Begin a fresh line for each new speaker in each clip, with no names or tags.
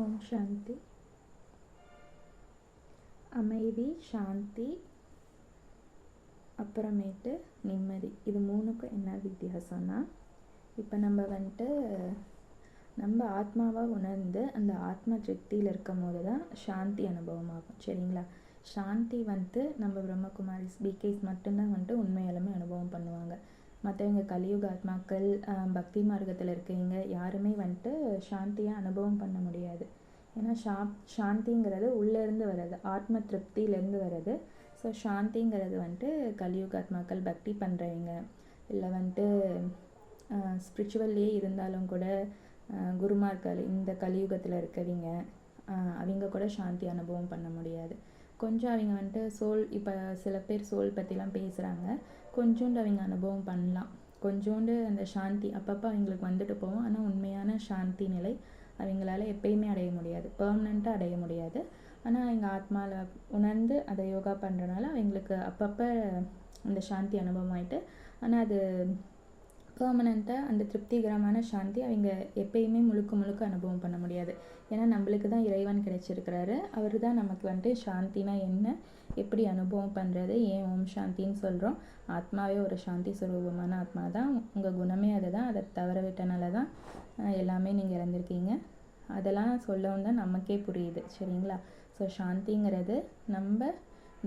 ஓம் சாந்தி. அமைதி சாந்தி அப்புறமேட்டு நிம்மதி. இது மூணுக்கும் என்ன வித்தியாசம்னா இப்போ நம்ம வந்துட்டு நம்ம ஆத்மாவாக உணர்ந்து அந்த ஆத்ம திருப்தியில் இருக்கும் போது தான் சாந்தி அனுபவமாகும். சரிங்களா? சாந்தி வந்துட்டு நம்ம பிரம்மகுமாரிஸ் பிகேஸ் மட்டும்தான் வந்துட்டு உண்மையாலுமே அனுபவம் பண்ணுவாங்க. மற்றவங்க கலியுக ஆத்மாக்கள் பக்தி மார்க்கத்தில் இருக்கவங்க யாருமே வந்துட்டு சாந்தியை அனுபவம் பண்ண முடியாது. ஏன்னா ஷா சாந்திங்கிறது உள்ளேருந்து வர்றது ஆத்ம திருப்தியிலேருந்து வர்றது. ஸோ சாந்திங்கிறது வந்துட்டு கலியுக ஆத்மாக்கள் பக்தி பண்ணுறவங்க இல்லை வந்துட்டு ஸ்பிரிச்சுவல்லே இருந்தாலும் கூட குருமார்கள் இந்த கலியுகத்தில் இருக்கவங்க அவங்க கூட சாந்தி அனுபவம் பண்ண முடியாது. கொஞ்சம் அவங்க வந்துட்டு சோல் இப்போ சில பேர் சோல் பற்றிலாம் பேசுகிறாங்க கொஞ்சோண்டு அவங்க அனுபவம் பண்ணலாம். கொஞ்சோண்டு அந்த சாந்தி அப்பப்போ அவங்களுக்கு வந்துட்டு போவோம் ஆனால் உண்மையான சாந்தி நிலை அவங்களால எப்பயுமே அடைய முடியாது. பெர்மனெண்ட்டாக அடைய முடியாது. ஆனால் எங்கள் ஆத்மாவில் உணர்ந்து அதை யோகா பண்ணுறனால அவங்களுக்கு அப்பப்போ அந்த சாந்தி அனுபவம் ஆயிட்டு ஆனால் அது பெர்மனெண்ட்டாக அந்த திருப்திகரமான சாந்தி அவங்க எப்பயுமே முழுக்க முழுக்க அனுபவம் பண்ண முடியாது. ஏன்னா நம்மளுக்கு தான் இறைவன் கிடைச்சிருக்கிறாரு. அவர் தான் நமக்கு வந்துட்டு சாந்தினா என்ன எப்படி அனுபவம் பண்ணுறது ஏன் ஓம் சாந்தின்னு சொல்கிறோம் ஆத்மாவே ஒரு சாந்தி சுரூபமான ஆத்மா தான். உங்கள் குணமே அதை தான் அதை தவற விட்டனால தான் எல்லாமே நீங்கள் இறந்துருக்கீங்க. அதெல்லாம் சொல்லவும் தான் நமக்கே புரியுது. சரிங்களா? ஸோ சாந்திங்கிறது நம்ம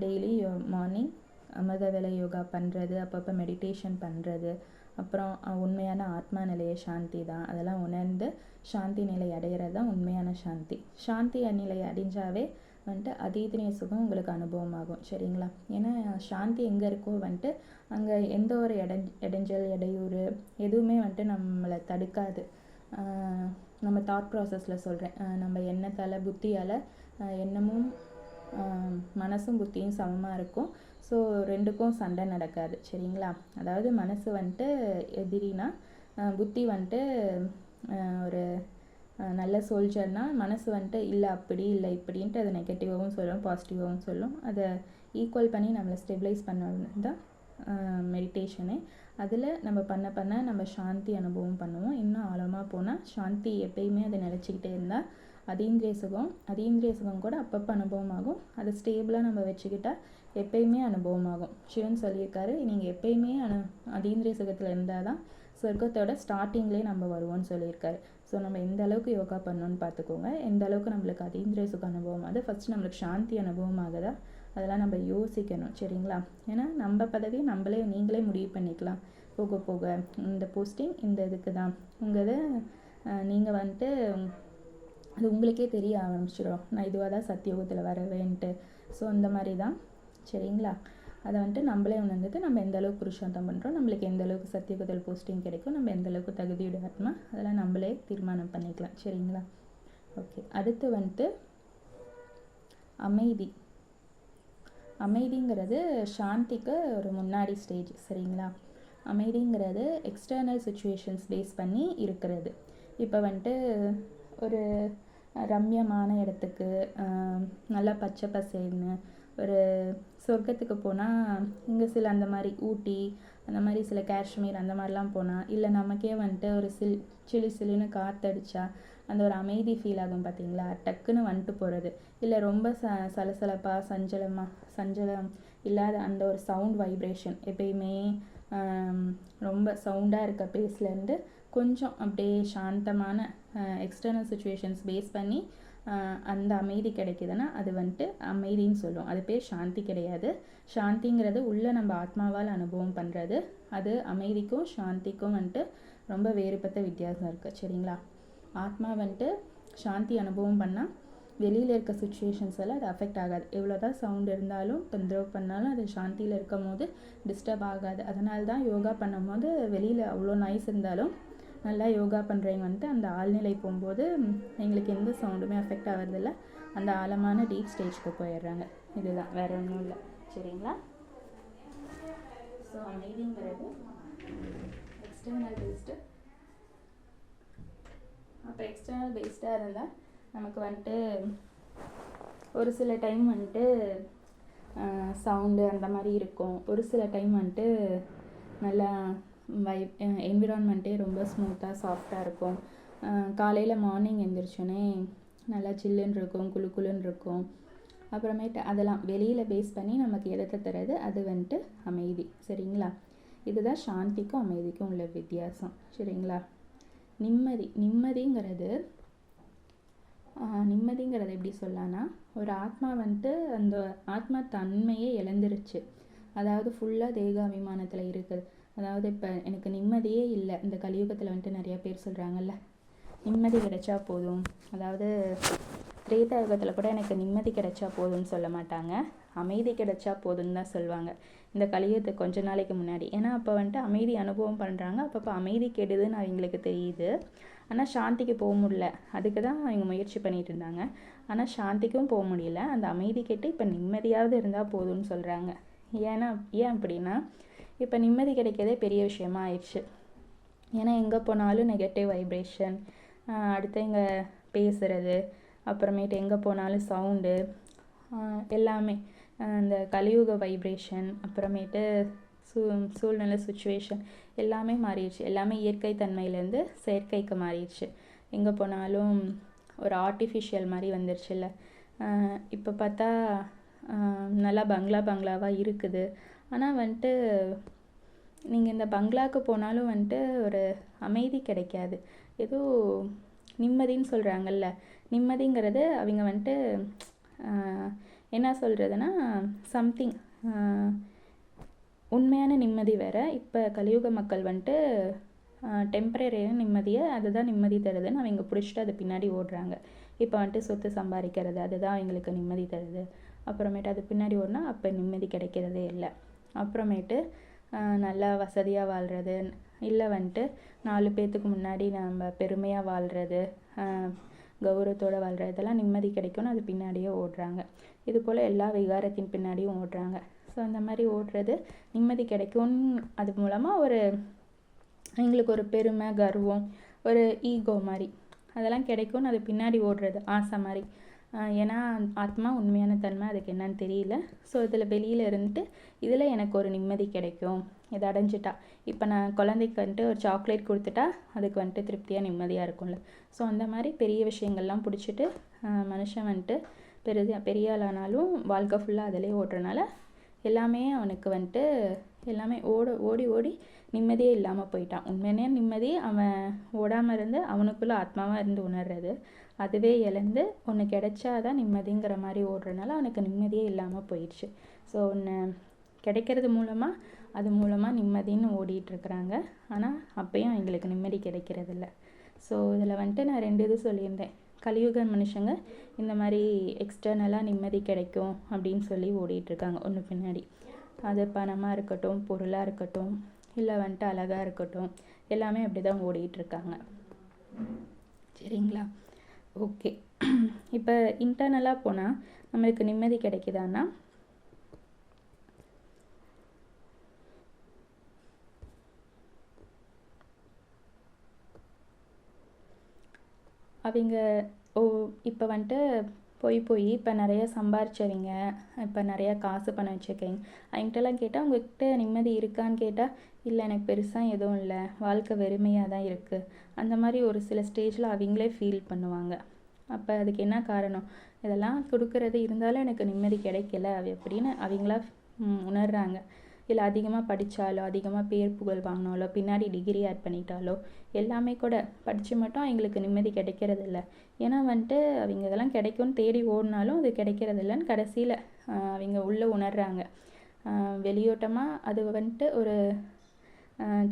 டெய்லி மார்னிங் அமிர்த வேலை யோகா பண்ணுறது அப்பப்போ மெடிடேஷன் பண்ணுறது அப்புறம் உண்மையான ஆத்மா நிலைய சாந்தி தான். அதெல்லாம் உணர்ந்து சாந்தி நிலை அடைகிறது தான் உண்மையான சாந்தி. சாந்தி நிலை அடைஞ்சாவே வந்துட்டு அதீதனீய சுகம் உங்களுக்கு அனுபவமாகும். சரிங்களா? ஏன்னா சாந்தி எங்கே இருக்கோ வந்துட்டு அங்கே எந்த ஒரு இட இடைஞ்சல் இடையூறு எதுவுமே வந்துட்டு நம்மளை தடுக்காது. நம்ம தாட் ப்ராசஸில் சொல்கிறேன் நம்ம எண்ணத்தால் புத்தியால் எண்ணமும் மனசும் புத்தியும் சமமாக இருக்கும். ஸோ ரெண்டுக்கும் சண்டை நடக்காது சரிங்களா? அதாவது மனசு வந்துட்டு எதிரினா புத்தி வந்துட்டு ஒரு நல்ல சோல்ஜர்னால் மனசு வந்துட்டு இல்லை அப்படி இல்லை இப்படின்ட்டு அதை நெகட்டிவாகவும் சொல்லும் பாசிட்டிவாகவும் சொல்லும். அதை ஈக்குவல் பண்ணி நம்மளை ஸ்டெபிளைஸ் பண்ணது தான் மெடிடேஷனே அதில் நம்ம பண்ண பண்ண நம்ம சாந்தி அனுபவம் பண்ணுவோம். இன்னும் ஆழமாக போனால் சாந்தி எப்பயுமே அதை நினச்சிக்கிட்டே இருந்தால் அதீந்திரிய சுகம் அதீந்திரிய சுகம் கூட அப்பப்போ அனுபவமாகும். அதை ஸ்டேபிளாக நம்ம வச்சுக்கிட்டால் எப்பயுமே அனுபவமாகும். சிவன் சொல்லியிருக்காரு நீங்கள் எப்பயுமே அனு அதீந்திரிய சுகத்தில் இருந்தால் தான் சொர்க்கத்தோட ஸ்டார்டிங்லேயே நம்ம வருவோம்னு சொல்லியிருக்காரு. ஸோ நம்ம எந்த அளவுக்கு யோகா பண்ணணும்னு பார்த்துக்கோங்க. எந்த அளவுக்கு நம்மளுக்கு அதீந்திரிய சுக அனுபவம் அது ஃபஸ்ட் நம்மளுக்கு சாந்தி அனுபவம் ஆகுதா அதெல்லாம் நம்ம யோசிக்கணும் சரிங்களா? ஏன்னா நம்ம பதவி நம்மளே நீங்களே முடிவு பண்ணிக்கலாம். போக போக இந்த போஸ்டிங் இந்த இதுக்கு தான் உங்கள் இதை நீங்கள் வந்துட்டு அது உங்களுக்கே தெரிய ஆரம்பிச்சிடும். நான் இதுவாக தான் சத்தியோகத்தில் வரவேன்ட்டு. ஸோ அந்த மாதிரி தான் சரிங்களா? அதை வந்துட்டு நம்மளே உணர்ந்துட்டு நம்ம எந்த அளவுக்கு புருஷாந்தம் பண்ணுறோம் நம்மளுக்கு எந்த அளவுக்கு சத்தியோகத்தில் போஸ்டிங் கிடைக்கும் நம்ம எந்த அளவுக்கு தகுதியுடைய ஆத்மா அதெல்லாம் நம்மளே தீர்மானம் பண்ணிக்கலாம். சரிங்களா? ஓகே அடுத்து வந்துட்டு அமைதி. அமைதிங்கிறது சாந்திக்கு ஒரு முன்னாடி ஸ்டேஜ் சரிங்களா? அமைதிங்கிறது எக்ஸ்டர்னல் சுச்சுவேஷன்ஸ் பேஸ் பண்ணி இருக்கிறது. இப்போ வந்துட்டு ஒரு ரம்யமான இடத்துக்கு நல்லா பச்சை பசேல்னு ஒரு சொர்க்கத்துக்கு போனால் இங்கே சில அந்த மாதிரி ஊட்டி அந்த மாதிரி சில காஷ்மீர் அந்த மாதிரிலாம் போனால் இல்லை நமக்கே வந்துட்டு ஒரு சில் சிலு சிலுன்னு காற்றடிச்சா அந்த ஒரு அமைதி ஃபீல் ஆகும் பார்த்தீங்களா டக்குன்னு வந்துட்டு போகிறது இல்லை ரொம்ப ச சலசலப்பாக சஞ்சலமாக சஞ்சலம் இல்லாத அந்த ஒரு சவுண்ட் வைப்ரேஷன் எப்பயுமே ரொம்ப சவுண்டாக இருக்க பேஸ்லேருந்து கொஞ்சம் அப்படியே சாந்தமான எக்ஸ்டர்னல் சுச்சுவேஷன்ஸ் பேஸ் பண்ணி அந்த அமைதி கிடைக்குதுன்னா அது வந்துட்டு அமைதின்னு சொல்லுவோம். அது பேர் சாந்தி கிடையாது. சாந்திங்கிறது உள்ளே நம்ம ஆத்மாவால் அனுபவம் பண்ணுறது அது அமைதிக்கும் சாந்திக்கும் வந்துட்டு ரொம்ப வேறுபட்ட வித்தியாசம் இருக்குது சரிங்களா? ஆத்மா வந்துட்டு சாந்தி அனுபவம் பண்ணால் வெளியில் இருக்க சுச்சுவேஷன்ஸ் எல்லாம் அது அஃபெக்ட் ஆகாது. எவ்வளோ தான் சவுண்ட் இருந்தாலும் தொந்தரவு பண்ணாலும் அது சாந்தியில் இருக்கும் போது டிஸ்டர்ப் ஆகாது. அதனால தான் யோகா பண்ணும்போது வெளியில் அவ்வளோ நாய்ஸ் இருந்தாலும் நல்லா யோகா பண்ணுறவங்க வந்துட்டு அந்த ஆழ்நிலை போகும்போது எங்களுக்கு எந்த சவுண்டுமே அஃபெக்ட் ஆகிறதில்ல அந்த ஆழமான டீப் ஸ்டேஜ்க்கு போயிடுறாங்க. இதுதான். வேறு ஒன்றும் இல்லை. சரிங்களா? ஸோ அமைதிங்கிறது எக்ஸ்டர்னல் பேஸ்டு அப்போ எக்ஸ்டர்னல் பேஸ்டாக இருந்தால் நமக்கு வந்துட்டு ஒரு சில டைம் வந்துட்டு சவுண்டு அந்த மாதிரி இருக்கும். ஒரு சில டைம் வந்துட்டு நல்லா வை என்விரான்மெண்ட்டே ரொம்ப ஸ்மூத்தாக சாஃப்டாக இருக்கும். காலையில் மார்னிங் எழுந்திரிச்சோன்னே நல்லா சில்லுன்னு இருக்கும் குழு குழுன்னு இருக்கும். அப்புறமேட்டு அதெல்லாம் வெளியில் பேஸ் பண்ணி நமக்கு எதத்தை தர்றது அது வந்துட்டு அமைதி. சரிங்களா? இதுதான் சாந்திக்கும் அமைதிக்கும் உள்ள வித்தியாசம். சரிங்களா? நிம்மதி. நிம்மதிங்கிறது நிம்மதிங்கிறது எப்படி சொல்லலாம்னா ஒரு ஆத்மா வந்துட்டு அந்த ஆத்மா தன்மையே இழந்துருச்சு. அதாவது ஃபுல்லாக தேக அபிமானத்தில் இருக்குது. அதாவது இப்போ எனக்கு நிம்மதியே இல்லை. இந்த கலியுகத்தில் வந்துட்டு நிறையா பேர் சொல்கிறாங்கல்ல நிம்மதி கிடைச்சா போதும். அதாவது திரேதாயுகத்தில் கூட எனக்கு நிம்மதி கிடைச்சா போதும்னு சொல்ல மாட்டாங்க. அமைதி கிடைச்சா போதும்னு தான் சொல்லுவாங்க இந்த கலியுகத்துக்கு கொஞ்ச நாளைக்கு முன்னாடி. ஏன்னா அப்போ வந்துட்டு அமைதி அனுபவம் பண்ணுறாங்க அப்பப்போ அமைதி கெடுதுன்னு அவங்களுக்கு தெரியுது. ஆனால் சாந்திக்கு போக முடியல. அதுக்கு தான் அவங்க முயற்சி பண்ணிகிட்டு இருந்தாங்க. ஆனால் சாந்திக்கும் போக முடியல. அந்த அமைதி கெட்டு இப்போ நிம்மதியாவது இருந்தால் போதும்னு சொல்கிறாங்க ஏன்னா ஏன் அப்படின்னா இப்போ நிம்மதி கிடைக்கிறதே பெரிய விஷயமா ஆயிடுச்சு. ஏன்னா எங்கே போனாலும் நெகட்டிவ் வைப்ரேஷன் அடுத்து இங்கே பேசுகிறது அப்புறமேட்டு எங்கே போனாலும் சவுண்டு எல்லாமே இந்த கலியுக வைப்ரேஷன் அப்புறமேட்டு சூ சூழ்நிலை சுச்சுவேஷன் எல்லாமே மாறிடுச்சு. எல்லாமே இயற்கை தன்மையிலேருந்து செயற்கைக்கு மாறிடுச்சு. எங்கே போனாலும் ஒரு ஆர்டிஃபிஷியல் மாதிரி வந்துருச்சுல்ல. இப்போ பார்த்தா நல்லா பங்களா பங்களாவாக இருக்குது. ஆனால் வந்துட்டு நீங்கள் இந்த பங்களாவுக்கு போனாலும் வந்துட்டு ஒரு அமைதி கிடைக்காது. ஏதோ நிம்மதின்னு சொல்கிறாங்கல்ல நிம்மதிங்கிறது அவங்க வந்துட்டு என்ன சொல்கிறதுனா சம்திங் உண்மையான நிம்மதி வேறு. இப்போ கலியுக மக்கள் வந்துட்டு டெம்பரரியான நிம்மதியை அதுதான் நிம்மதி தருதுன்னு அவங்க பிடிச்சிட்டு அது பின்னாடி ஓடுறாங்க. இப்போ வந்துட்டு சொத்து சம்பாதிக்கிறது அதுதான் அவங்களுக்கு நிம்மதி தருது. அப்புறமேட்டு அது பின்னாடி ஓடினா அப்போ நிம்மதி கிடைக்கிறதே இல்லை. அப்புறமேட்டு நல்லா வசதியாக வாழ்கிறது இல்லை வந்துட்டு நாலு பேர்த்துக்கு முன்னாடி நம்ம பெருமையாக வாழ்கிறது கௌரவத்தோடு வாழ்கிறது இதெல்லாம் நிம்மதி கிடைக்கும்னு அது பின்னாடியே ஓடுறாங்க. இது போல் எல்லா விகாரத்தின் பின்னாடியும் ஓடுறாங்க. ஸோ அந்த மாதிரி ஓடுறது நிம்மதி கிடைக்கும்னு அது மூலமாக ஒரு எங்களுக்கு ஒரு பெருமை கர்வம் ஒரு ஈகோ மாதிரி. அதெல்லாம் கிடைக்கும்னு அது பின்னாடி ஓடுறது ஆசை மாதிரி. ஏன்னா ஆத்மா உண்மையான தன்மை அதுக்கு என்னன்னு தெரியல. ஸோ இதில் வெளியில் இருந்துட்டு இதில் எனக்கு ஒரு நிம்மதி கிடைக்கும். இதை அடைஞ்சிட்டா. இப்போ நான் குழந்தைக்கு வந்துட்டு ஒரு சாக்லேட் கொடுத்துட்டா அதுக்கு வந்துட்டு திருப்தியாக நிம்மதியாக இருக்கும்ல. ஸோ அந்த மாதிரி பெரிய விஷயங்கள்லாம் பிடிச்சிட்டு மனுஷன் வந்துட்டு பெரிய பெரிய ஆளானாலும் வாழ்க்கை ஃபுல்லாக அதிலே ஓடுறனால எல்லாமே அவனுக்கு வந்துட்டு எல்லாமே ஓட ஓடி ஓடி நிம்மதியே இல்லாமல் போயிட்டான். உண்மையான நிம்மதி அவன் ஓடாமல் இருந்து அவனுக்குள்ளே ஆத்மாவாக இருந்து உணர்றது. அதுவே இழந்து ஒன்று கிடைச்சாதான் நிம்மதிங்கிற மாதிரி ஓடுறனால அவனுக்கு நிம்மதியே இல்லாமல் போயிடுச்சு. ஸோ ஒன்று கிடைக்கிறது மூலமாக அது மூலமாக நிம்மதின்னு ஓடிட்டுருக்குறாங்க. ஆனால் அப்பயும் எங்களுக்கு நிம்மதி கிடைக்கிறதில்ல. ஸோ இதில் வந்துட்டு நான் ரெண்டு இது சொல்லியிருந்தேன். கலியுக மனுஷங்க இந்த மாதிரி எக்ஸ்டர்னலாக நிம்மதி கிடைக்கும் அப்படின்னு சொல்லி ஓடிட்டுருக்காங்க ஒன்று பின்னாடி. அது பணமாக இருக்கட்டும் பொருளாக இருக்கட்டும் இல்லை வந்துட்டு அழகாக இருக்கட்டும் எல்லாமே அப்படி தான் ஓடிட்டுருக்காங்க. சரிங்களா? ஓகே இப்போ இன்டர்னலாக போனால் நம்மளுக்கு நிம்மதி கிடைக்குதான்னா? அவங்க ஓ இப்போ வந்துட்டு போய் போய் இப்போ நிறைய சம்பாரிச்சவங்க இப்போ நிறையா காசு பணம் வச்சுருக்கீங்க அவங்ககிட்டலாம் கேட்டால் உங்ககிட்ட நிம்மதி இருக்கான்னு கேட்டால் இல்லை எனக்கு பெருசாக எதுவும் இல்லை. வாழ்க்கை வெறுமையாக தான் இருக்குது அந்த மாதிரி ஒரு சில ஸ்டேஜில் அவங்களே ஃபீல் பண்ணுவாங்க. அப்போ அதுக்கு என்ன காரணம்? இதெல்லாம் கொடுக்குறது இருந்தாலும் எனக்கு நிம்மதி கிடைக்கல. அப்படின்னு அவங்களா உணர்கிறாங்க இல்லை அதிகமாக படித்தாலோ அதிகமாக பேர் புகழ் வாங்கினாலோ பின்னாடி டிகிரி ஆட் பண்ணிட்டாலோ எல்லாமே கூட படித்து மட்டும் அவங்களுக்கு நிம்மதி கிடைக்கிறதில்ல. ஏன்னா வந்துட்டு அவங்க இதெல்லாம் கிடைக்கும்னு தேடி ஓடினாலும் அது கிடைக்கிறதில்லன்னு கடைசியில் அவங்க உள்ளே உணர்கிறாங்க வெளியோட்டமாக அது வந்துட்டு ஒரு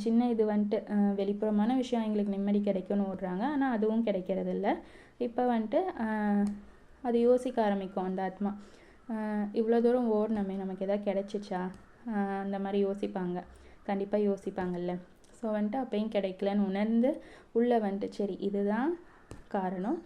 சின்ன இது வந்துட்டு வெளிப்புறமான விஷயம் எங்களுக்கு நிம்மதி கிடைக்கும்னு ஓடுறாங்க. ஆனால் அதுவும் கிடைக்கிறதில்ல. இப்போ வந்துட்டு அது யோசிக்க ஆரம்பிக்கும் அந்த ஆத்மா. இவ்வளோ தூரம் ஓடினமே நமக்கு எதாவது கிடச்சிச்சா? அந்த மாதிரி யோசிப்பாங்க. கண்டிப்பாக யோசிப்பாங்கல்ல. ஸோ வந்துட்டு அப்பயும் கிடைக்கலன்னு உணர்ந்து உள்ளே வந்துட்டு சரி இதுதான் காரணம்.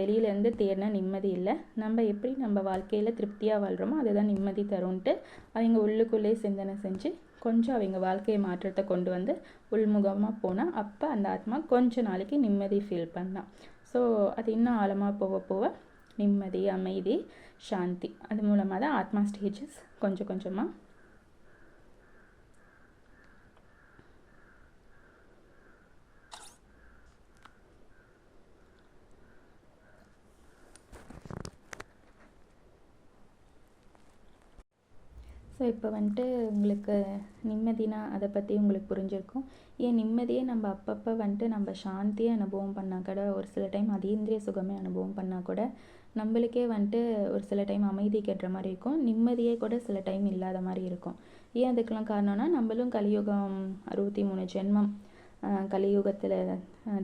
வெளியிலேருந்து தேடினா நிம்மதி இல்லை. நம்ம எப்படி நம்ம வாழ்க்கையில் திருப்தியாக வாழ்கிறோமோ அதுதான் நிம்மதி தரும்ன்ட்டு அவங்க உள்ளுக்குள்ளே சிந்தனை செஞ்சு கொஞ்சம் அவங்க வாழ்க்கையை மாற்றத்தை கொண்டு வந்து உள்முகமாக போனால் அப்போ அந்த ஆத்மா கொஞ்ச நாளைக்கு நிம்மதி ஃபீல் பண்ணலாம். ஸோ அது இன்னும் ஆழமாக போக போக நிம்மதி அமைதி சாந்தி. அது மூலமாக தான் ஆத்மா ஸ்டேஜஸ் கொஞ்சம் கொஞ்சமாக ஸோ இப்போ வந்துட்டு உங்களுக்கு நிம்மதினா அதை பற்றி உங்களுக்கு புரிஞ்சிருக்கும். ஏன் நிம்மதியே நம்ம அப்பப்போ வந்துட்டு நம்ம சாந்தியை அனுபவம் பண்ணால் கூட ஒரு சில டைம் அதீந்திரிய சுகமே அனுபவம் பண்ணால் கூட நம்மளுக்கே வந்துட்டு ஒரு சில டைம் அமைதி கெட்டுற மாதிரி இருக்கும். நிம்மதியே கூட சில டைம் இல்லாத மாதிரி இருக்கும். ஏன் அதுக்கெலாம் காரணம்னா நம்மளும் கலியுகம் அறுபத்தி மூணு ஜென்மம் கலியுகத்தில்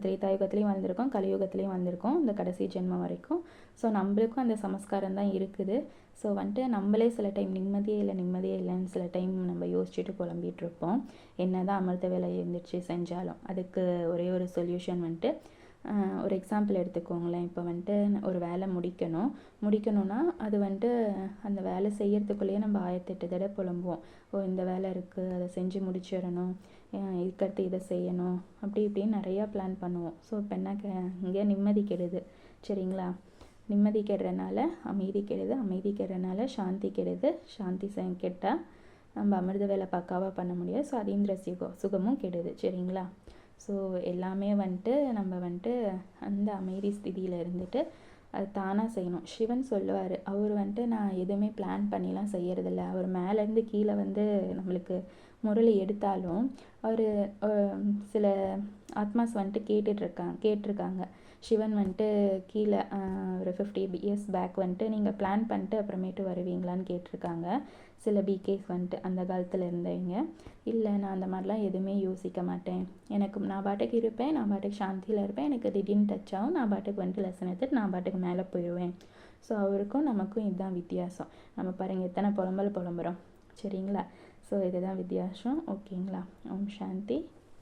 திரேதாயுகத்துலேயும் வந்திருக்கோம் கலியுகத்துலேயும் வந்திருக்கோம் இந்த கடைசி ஜென்மம் வரைக்கும். ஸோ நம்மளுக்கும் அந்த சமஸ்காரம் தான் இருக்குது. ஸோ வந்துட்டு நம்மளே சில டைம் நிம்மதியே இல்லை நிம்மதியே இல்லைன்னு சில டைம் நம்ம யோசிச்சுட்டு புலம்பிகிட்ருப்போம் என்ன தான் அமிர்த வேலை எழுந்திரிச்சு செஞ்சாலும் அதுக்கு ஒரே ஒரு சொல்யூஷன் வந்துட்டு ஒரு எக்ஸாம்பிள் எடுத்துக்கோங்களேன். இப்போ வந்துட்டு ஒரு வேலை முடிக்கணும். முடிக்கணும்னா அது வந்துட்டு அந்த வேலை செய்யறதுக்குள்ளேயே நம்ம ஆயிரத்தெட்டு தடவை புலம்புவோம். ஓ இந்த வேலை இருக்குது அதை செஞ்சு முடிச்சிடணும். இதுக்கடுத்து இதை செய்யணும். அப்படி இப்படின்னு நிறையா பிளான் பண்ணுவோம். ஸோ இப்போ என்ன இங்கே நிம்மதி கெடுது. சரிங்களா? நிம்மதி கெடுறனால அமைதி கெடுது. அமைதி கெடுறனால சாந்தி கெடுது. சாந்தி கெட்டால் நம்ம அமிர்த வேலை பக்காவாக பண்ண முடியாது. ஸோ அதீந்திர சுகம் சுகமும் கெடுது. சரிங்களா? ஸோ எல்லாமே வந்துட்டு நம்ம வந்துட்டு அந்த அமைதி ஸ்திதியில் இருந்துட்டு அது தானாக செய்யணும். சிவன் சொல்லுவார் அவர் வந்துட்டு நான் எதுவுமே பிளான் பண்ணிலாம் செய்யறதில்ல. அவர் மேலேருந்து கீழே வந்து நம்மளுக்கு முரளி எடுத்தாலும் அவர் சில ஆத்மாஸ் வந்துட்டு கேட்டுட்ருக்காங்க கேட்டிருக்காங்க. சிவன் வந்துட்டு கீழே ஒரு ஃபிஃப்டி இயர்ஸ் பேக் வந்துட்டு நீங்கள் பிளான் பண்ணிட்டு அப்புறமேட்டு வருவீங்களான்னு கேட்டிருக்காங்க. சில பிகேஸ் வந்துட்டு அந்த காலத்தில் இருந்தவங்க. இல்லை நான் அந்த மாதிரிலாம் எதுவுமே யோசிக்க மாட்டேன். எனக்கு நான் பாட்டுக்கு இருப்பேன் நான் பாட்டுக்கு சாந்தியில் இருப்பேன். எனக்கு திடீர்னு டச் ஆகும் நான் பாட்டுக்கு வந்துட்டு லெசன் எடுத்துட்டு நான் பாட்டுக்கு மேலே போயிடுவேன். ஸோ அவருக்கும் நமக்கும் இதுதான் வித்தியாசம். நம்ம பாருங்கள் எத்தனை புலம்பல் புலம்புறோம். சரிங்களா? ஸோ இதுதான் வித்தியாசம். ஓகேங்களா? ஓம் சாந்தி.